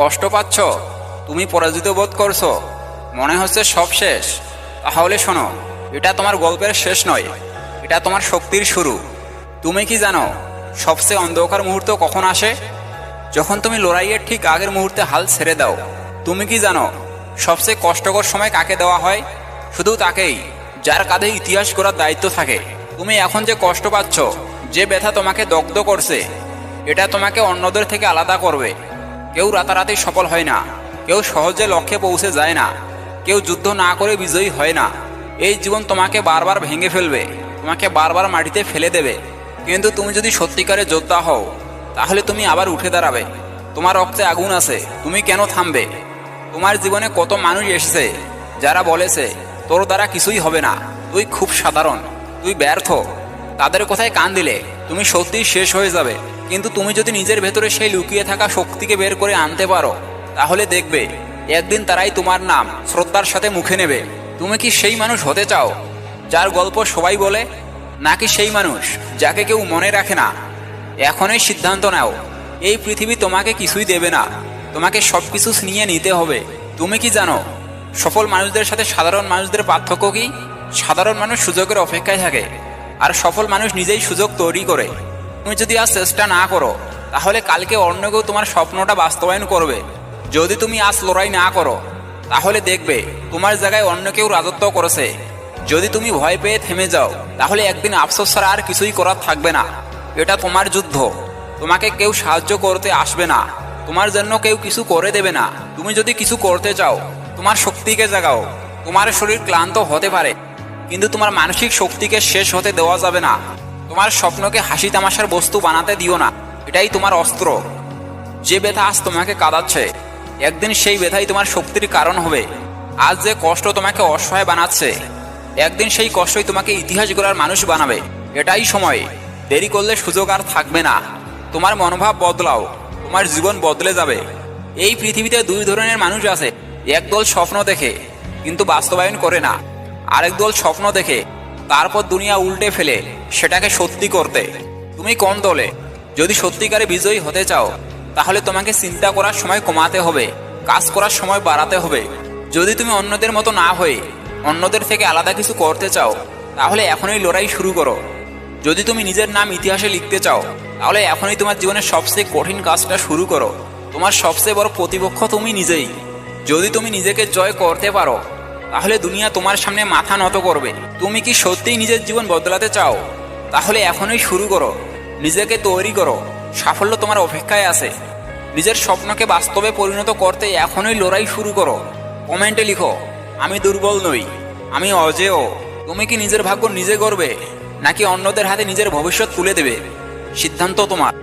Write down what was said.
কষ্ট পাচ্ছ? তুমি পরাজিত বোধ করছ? মনে হচ্ছে সব শেষ। তাহলে শোনো, এটা তোমার গল্পের শেষ নয়, এটা তোমার শক্তির শুরু। তুমি কি জানো, সবচেয়ে অন্ধকার মুহূর্ত কখন আসে? যখন তুমি লড়াইয়ের ঠিক আগের মুহূর্তে হাল ছেড়ে দাও। তুমি কি জানো, সবচেয়ে কষ্টকর সময় কাকে দেওয়া হয়? শুধু তাকেই, যার কাঁধে ইতিহাস করার দায়িত্ব থাকে। তুমি এখন যে কষ্ট পাচ্ছ, যে ব্যথা তোমাকে দগ্ধ করছে, এটা তোমাকে অন্যদের থেকে আলাদা করবে। কেউ রাতারাতি সফল হয় না, কেউ সহজে লক্ষ্যে পৌঁছে যায় না, কেউ যুদ্ধ না করে বিজয়ী হয় না। এই জীবন তোমাকে বারবার ভেঙে ফেলবে, তোমাকে বারবার মাটিতে ফেলে দেবে। কিন্তু তুমি যদি সত্যিকারে যোদ্ধা হও, তাহলে তুমি আবার উঠে দাঁড়াবে। তোমার রক্তে আগুন আছে, তুমি কেন থামবে? তোমার জীবনে কত মানুষ এসেছে, যারা বলেছে, তোর দ্বারা কিছুই হবে না, তুই খুব সাধারণ, তুই ব্যর্থ। তাদের কোথায় কান দিলে তুমি সত্যিই শেষ হয়ে যাবে। কিন্তু তুমি যদি নিজের ভেতরে সেই লুকিয়ে থাকা শক্তিকে বের করে আনতে পারো, তাহলে দেখবে, একদিন তারাই তোমার নাম, শ্রদ্ধার সাথে মুখে নেবে। তুমি কি সেই মানুষ হতে চাও, যার গল্প সবাই বলে? নাকি সেই মানুষ, যাকে কেউ মনে রাখে না? এখনই সিদ্ধান্ত নাও, এই পৃথিবী তোমাকে কিছুই দেবে না। তোমাকে সব কিছু নিয়ে নিতে হবে। তুমি কি জানো, সফল মানুষদের সাথে সাধারণ মানুষদের পার্থক্য কি? সাধারণ মানুষ সুযোগের অপেক্ষায় থাকে। আর সফল মানুষ নিজেই সুযোগ তৈরি করে। তুমি যদি আজ চেষ্টা না করো, তাহলে কালকে অন্য কেউ তোমার স্বপ্নটা বাস্তবায়ন করবে। যদি তুমি আজ লড়াই না করো, তাহলে দেখবে তোমার জায়গায় অন্য কেউ রাজত্ব করেছে। যদি তুমি ভয় পেয়ে থেমে যাও, তাহলে একদিন আফসোস ছাড়া আর কিছুই করার থাকবে না। এটা তোমার যুদ্ধ। তোমাকে কেউ সাহায্য করতে আসবে না। তোমার জন্য কেউ কিছু করে দেবে না। তুমি যদি কিছু করতে চাও, তোমার শক্তিকে জাগাও। তোমার শরীর ক্লান্ত হতে পারে। কিন্তু তোমার মানসিক শক্তিকে শেষ হতে দেওয়া যাবে না। তোমার স্বপ্নকে হাসি তামাশার বস্তু বানাতে দিও না। এটাই তোমার অস্ত্র। যে ব্যথা আজ তোমাকে কাঁদাচ্ছে, একদিন সেই ব্যথাই তোমার শক্তির কারণ হবে। আজ যে কষ্ট তোমাকে অসহায় বানাচ্ছে, একদিন সেই কষ্টই তোমাকে ইতিহাস গড়ার মানুষ বানাবে। এটাই সময়। দেরি করলে সুযোগ আর থাকবে না। তোমার মনোভাব বদলাও। তোমার জীবন বদলে যাবে। এই পৃথিবীতে দুই ধরনের মানুষ আছে। একদল স্বপ্ন দেখে, কিন্তু বাস্তবায়ন করে না। আরেক দল স্বপ্ন দেখে, তারপর দুনিয়া উল্টে ফেলে, সেটাকে সত্যি করতে। তুমি কোন দলে? যদি সত্যিকারে বিজয়ী হতে চাও, তাহলে তোমাকে চিন্তা করার সময় কমাতে হবে, কাজ করার সময় বাড়াতে হবে। যদি তুমি অন্যদের মতো না হয়ে, অন্যদের থেকে আলাদা কিছু করতে চাও, তাহলে এখনই লড়াই শুরু করো। যদি তুমি নিজের নাম ইতিহাসে লিখতে চাও, তাহলে এখনই তোমার জীবনের সবচেয়ে কঠিন কাজটা শুরু করো। তোমার সবচেয়ে বড় প্রতিপক্ষ তুমি নিজেই। যদি তুমি নিজেকে জয় করতে পারো তাহলে দুনিয়া তোমার সামনে মাথা নত করবে। তুমি কি সত্যিই নিজের জীবন বদলাতে চাও? তাহলে এখনই শুরু করো। নিজেকে তৈরি করো। সাফল্য তোমার অপেক্ষায় আছে। নিজের স্বপ্নকে বাস্তবে পরিণত করতে এখনই লড়াই শুরু করো। কমেন্টে লিখো, আমি দুর্বল নই। আমি অজেয়। তুমি কি নিজের ভাগ্য নিজে করবে নাকি অন্যদের হাতে নিজের ভবিষ্যৎ তুলে দেবে? সিদ্ধান্ত তোমার।